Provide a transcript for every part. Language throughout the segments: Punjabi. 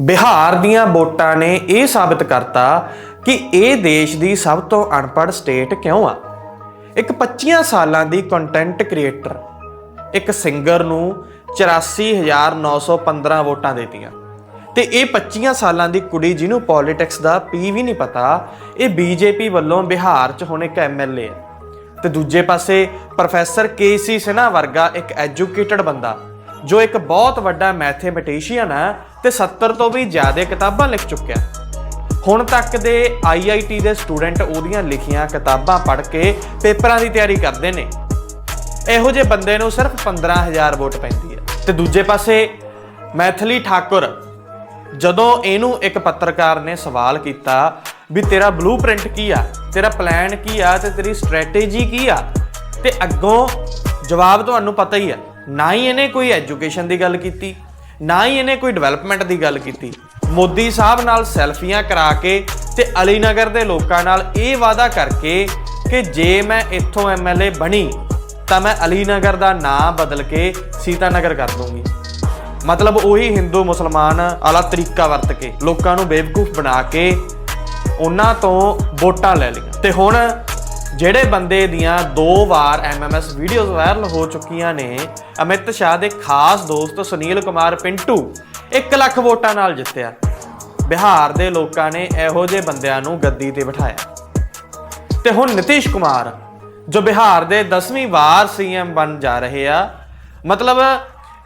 ਬਿਹਾਰ ਦੀਆਂ ਵੋਟਾਂ ਨੇ ਇਹ ਸਾਬਤ ਕਰਤਾ ਕਿ ਇਹ ਦੇਸ਼ ਦੀ ਸਭ ਤੋਂ ਅਨਪੜ੍ਹ ਸਟੇਟ ਕਿਉਂ ਆ? ਇੱਕ 25 ਸਾਲਾਂ ਦੀ ਕੰਟੈਂਟ ਕ੍ਰੀਏਟਰ ਇੱਕ ਸਿੰਗਰ ਨੂੰ 84915 ਵੋਟਾਂ ਦੇਤੀਆਂ। ਤੇ ਇਹ 25 ਸਾਲਾਂ ਦੀ ਕੁੜੀ ਜਿਹਨੂੰ ਪੋਲਿਟਿਕਸ ਦਾ ਪੀ ਵੀ ਨਹੀਂ ਪਤਾ, ਇਹ ਬੀਜੇਪੀ ਵੱਲੋਂ ਬਿਹਾਰ 'ਚ ਹੁਣ ਇੱਕ ਐਮਐਲਏ ਹੈ ਤੇ ਦੂਜੇ ਪਾਸੇ ਪ੍ਰੋਫੈਸਰ ਕੇਸੀ ਸਿਨਹਾ ਵਰਗਾ ਇੱਕ ਐਜੂਕੇਟਡ ਬੰਦਾ ਜੋ ਇੱਕ ਬਹੁਤ ਵੱਡਾ ਮੈਥਮੈਟੀਸ਼ੀਅਨ ਹੈ ਤੇ 70 ਤੋਂ ਵੀ ਜ਼ਿਆਦਾ ਕਿਤਾਬਾਂ ਲਿਖ ਚੁੱਕਿਆ ਹੁਣ ਤੱਕ ਦੇ ਆਈਆਈਟੀ ਦੇ ਸਟੂਡੈਂਟ ਉਹਦੀਆਂ ਲਿਖੀਆਂ ਕਿਤਾਬਾਂ ਪੜ੍ਹ ਕੇ ਪੇਪਰਾਂ ਦੀ ਤਿਆਰੀ ਕਰਦੇ ਨੇ। ਇਹੋ ਜਿਹੇ ਬੰਦੇ ਨੂੰ ਸਿਰਫ 15000 ਵੋਟ ਪੈਂਦੀ ਹੈ। ਤੇ ਦੂਜੇ ਪਾਸੇ ਮੈਥਲੀ ਠਾਕੁਰ, ਜਦੋਂ ਇਹਨੂੰ ਇੱਕ ਪੱਤਰਕਾਰ ਨੇ ਸਵਾਲ ਕੀਤਾ ਵੀ ਤੇਰਾ ਬਲੂਪ੍ਰਿੰਟ ਕੀ ਆ? ਤੇਰਾ ਪਲਾਨ ਕੀ ਆ? ਤੇ ਤੇਰੀ ਸਟ੍ਰੈਟੇਜੀ ਕੀ ਆ? ਤੇ ਅੱਗੋਂ ਜਵਾਬ ਤੁਹਾਨੂੰ ਪਤਾ ਹੀ ਹੈ ਨਾ ਹੀ ਇਹਨੇ ਕੋਈ ਐਜੂਕੇਸ਼ਨ ਦੀ ਗੱਲ ਕੀਤੀ, ਨਾ ਹੀ ਇਹਨੇ ਕੋਈ ਡਿਵੈਲਪਮੈਂਟ ਦੀ ਗੱਲ ਕੀਤੀ। ਮੋਦੀ ਸਾਹਿਬ ਨਾਲ ਸੈਲਫੀਆਂ ਕਰਾ ਕੇ ਤੇ ਅਲੀਨਗਰ ਦੇ ਲੋਕਾਂ ਨਾਲ ਇਹ ਵਾਅਦਾ ਕਰਕੇ ਕਿ ਜੇ ਮੈਂ ਇੱਥੋਂ ਐਮਐਲਏ ਬਣੀ, ਤਾਂ ਮੈਂ ਅਲੀਨਗਰ ਦਾ ਨਾਂ ਬਦਲ ਕੇ ਸੀਤਾ ਨਗਰ ਕਰ ਦੂੰਗੀ। ਮਤਲਬ ਉਹੀ ਹਿੰਦੂ ਮੁਸਲਮਾਨ ਵਾਲਾ ਤਰੀਕਾ ਵਰਤ ਕੇ, ਲੋਕਾਂ ਨੂੰ ਬੇਵਕੂਫ ਬਣਾ ਕੇ, ਉਹਨਾਂ ਤੋਂ ਵੋਟਾਂ ਲੈ ਲਈਆਂ। ਤੇ ਹੁਣ ਜਿਹੜੇ ਬੰਦੇ ਦੀਆਂ ਦੋ ਵਾਰ ਐਮਐਮਐਸ ਵੀਡੀਓਜ਼ ਵਾਇਰਲ ਹੋ ਚੁੱਕੀਆਂ ਨੇ, ਅਮਿਤ ਸ਼ਾਹ ਦੇ ਖਾਸ ਦੋਸਤ ਸੁਨੀਲ ਕੁਮਾਰ ਪਿੰਟੂ 1 ਲੱਖ ਵੋਟਾਂ ਨਾਲ ਜਿੱਤਿਆ। ਬਿਹਾਰ ਦੇ ਲੋਕਾਂ ਨੇ ਇਹੋ ਜਿਹੇ ਬੰਦਿਆਂ ਨੂੰ ਗੱਦੀ ਤੇ ਬਿਠਾਇਆ। ਤੇ ਹੁਣ ਨਿਤੀਸ਼ ਕੁਮਾਰ, ਜੋ ਬਿਹਾਰ ਦੇ 10ਵੀਂ ਵਾਰ ਸੀਐਮ ਬਣ ਜਾ ਰਹੇ ਆ, ਮਤਲਬ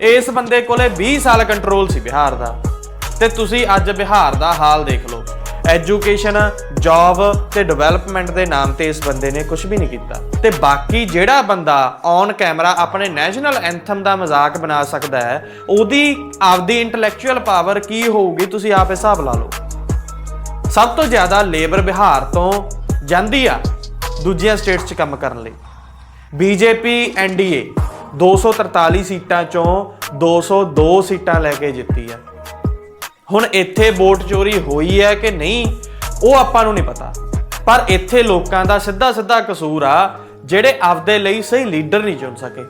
ਇਸ ਬੰਦੇ ਕੋਲੇ 20 ਸਾਲ ਕੰਟਰੋਲ ਸੀ ਬਿਹਾਰ ਦਾ। ਤੇ ਤੁਸੀਂ ਅੱਜ ਬਿਹਾਰ ਦਾ ਹਾਲ ਦੇਖ ਲਓ। ਐਜੂਕੇਸ਼ਨ ਜੌਬ ਤੇ ਡਿਵੈਲਪਮੈਂਟ ਦੇ ਨਾਮ ਤੇ ਇਸ ਬੰਦੇ ਨੇ ਕੁਝ ਵੀ ਨਹੀਂ ਕੀਤਾ। ਤੇ ਬਾਕੀ ਜਿਹੜਾ ਬੰਦਾ ਔਨ ਕੈਮਰਾ ਆਪਣੇ ਨੈਸ਼ਨਲ ਐਂਥਮ ਦਾ ਮਜ਼ਾਕ ਬਣਾ ਸਕਦਾ ਹੈ, ਉਹਦੀ ਆਪਦੀ ਇੰਟੈਲੈਕਚੁਅਲ ਪਾਵਰ ਕੀ ਹੋਊਗੀ ਤੁਸੀਂ ਆਪ ਹਿਸਾਬ ਲਾ ਲਓ। ਸਭ ਤੋਂ ਜ਼ਿਆਦਾ ਲੇਬਰ ਬਿਹਾਰ ਤੋਂ ਜਾਂਦੀ ਆ ਦੂਜੀਆਂ ਸਟੇਟਸ 'ਚ ਕੰਮ ਕਰਨ ਲਈ। ਬੀਜੇਪੀ ਐਨਡੀਏ 243 ਸੀਟਾਂ ਚੋਂ 202 ਸੀਟਾਂ ਲੈ ਕੇ ਜਿੱਤੀ ਆ। ਹੁਣ ਇੱਥੇ ਵੋਟ ਚੋਰੀ ਹੋਈ ਹੈ ਕਿ ਨਹੀਂ, ਉਹ ਆਪਾਂ ਨੂੰ ਨਹੀਂ ਪਤਾ। ਪਰ ਇੱਥੇ ਲੋਕਾਂ ਦਾ ਸਿੱਧਾ ਸਿੱਧਾ ਕਸੂਰ ਆ, ਜਿਹੜੇ ਆਪਦੇ ਲਈ ਸਹੀ ਲੀਡਰ ਨਹੀਂ ਚੁਣ ਸਕੇ।